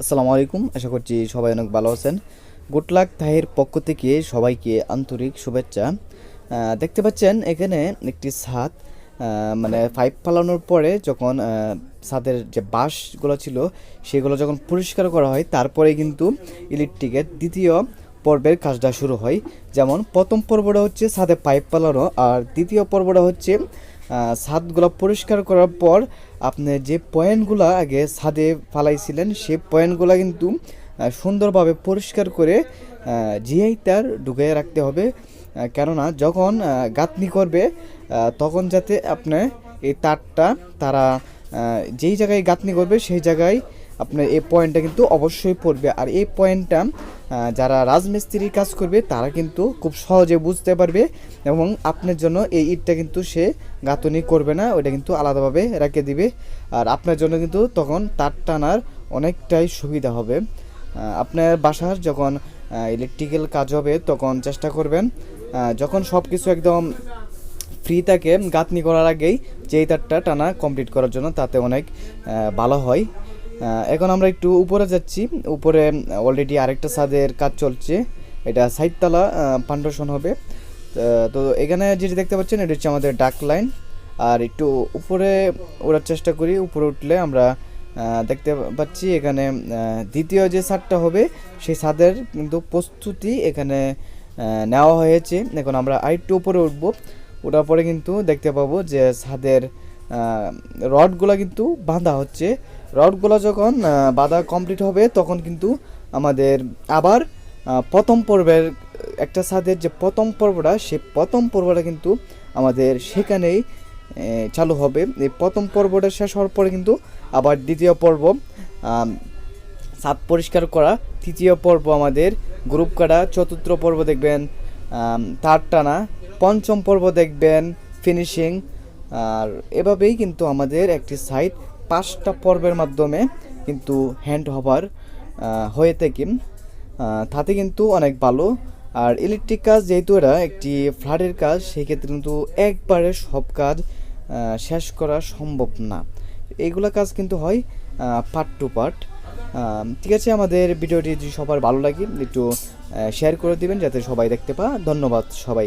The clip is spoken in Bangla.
আসসালামু আলাইকুম। আশা করছি সবাই অনেক ভালো আছেন। গুড লাক তাহের পক্ষ থেকে সবাইকে আন্তরিক শুভেচ্ছা। দেখতে পাচ্ছেন এখানে একটি ছাদ। মানে পাইপ ফালানোর পরে যখন ছাদের যে বাঁশগুলো ছিল, সেগুলো যখন পরিষ্কার করা হয়, তারপরে কিন্তু ইলেকট্রিকের দ্বিতীয় পর্বের কাজটা শুরু হয়। যেমন, প্রথম পর্বটা হচ্ছে ছাদে পাইপ ফালানো আর দ্বিতীয় পর্বটা হচ্ছে ছাদগুলো পরিষ্কার করার পর আপনি যে পয়েন্টগুলো আগে ছাদে ফালাইছিলেন সে পয়েন্টগুলো কিন্তু সুন্দরভাবে পরিষ্কার করে জিআই তার ঢুকিয়ে রাখতে হবে। কেননা যখন গাঁথনি করবে তখন যাতে আপনি এই তারটা, তারা যেই জায়গায় গাঁথনি করবে, সেই জায়গায় আপনার এই পয়েন্টটা কিন্তু অবশ্যই পড়বে। আর এই পয়েন্টটা যারা রাজমিস্ত্রির কাজ করবে, তারা কিন্তু খুব সহজে বুঝতে পারবে এবং আপনার জন্য এই ইটটা কিন্তু সে গাঁথনি করবে না ওটা কিন্তু আলাদাভাবে রেখে দিবে। আর আপনার জন্য কিন্তু তখন তার টানার অনেকটাই সুবিধা হবে। আপনার বাসার যখন ইলেকট্রিক্যাল কাজ হবে, তখন চেষ্টা করবেন যখন সব কিছু একদম ফ্রি থাকে, গাঁথনি করার আগেই যেই তারটা টানা কমপ্লিট করার জন্য, তাতে অনেক ভালো হয়। এখন আমরা একটু উপরে যাচ্ছি। উপরে অলরেডি আরেকটা ছাদের কাজ চলছে। এটা সাইডতলা পান্ডসন হবে। তো এখানে যেটি দেখতে পাচ্ছেন, এটা হচ্ছে আমাদের ডাক লাইন। আর একটু উপরে ওড়ার চেষ্টা করি। উপরে উঠলে আমরা দেখতে পাচ্ছি এখানে দ্বিতীয় যে ছাদটা হবে, সেই ছাদের কিন্তু প্রস্তুতি এখানে নেওয়া হয়েছে। এখন আমরা আরেকটু উপরে উঠবো। ওঠার পরে কিন্তু দেখতে পাবো যে ছাদের রডগুলো কিন্তু বাঁধা হচ্ছে। রডগুলো যখন বাঁধা কমপ্লিট হবে, তখন কিন্তু আমাদের আবার প্রথম পর্বের একটা ছাদের যে প্রথম পর্বটা সেই প্রথম পর্বটা কিন্তু আমাদের সেখানেই চালু হবে। এই প্রথম পর্বটা শেষ হওয়ার পরে কিন্তু আবার দ্বিতীয় পর্ব ছাদ পরিষ্কার করা। তৃতীয় পর্ব আমাদের গ্রুপ কাটা। চতুর্থ পর্ব দেখবেন তার টানা। পঞ্চম পর্ব দেখবেন ফিনিশিং আর এভাবেই কিন্তু আমাদের একটি সাইট পাঁচটা পর্বের মাধ্যমে কিন্তু হ্যান্ড হবার হয়ে থাকে। তাতে কিন্তু অনেক ভালো। আর ইলেকট্রিক কাজ যেহেতু এটা একটি ফ্লাডের কাজ সেই ক্ষেত্রে কিন্তু একবারে সব কাজ শেষ করা সম্ভব না। এইগুলা কাজ কিন্তু হয় পার্ট টু পার্ট ঠিক আছে, আমাদের ভিডিওটি যদি সবার ভালো লাগে, একটু শেয়ার করে দিবেন, যাতে সবাই দেখতে পা ধন্যবাদ সবাই।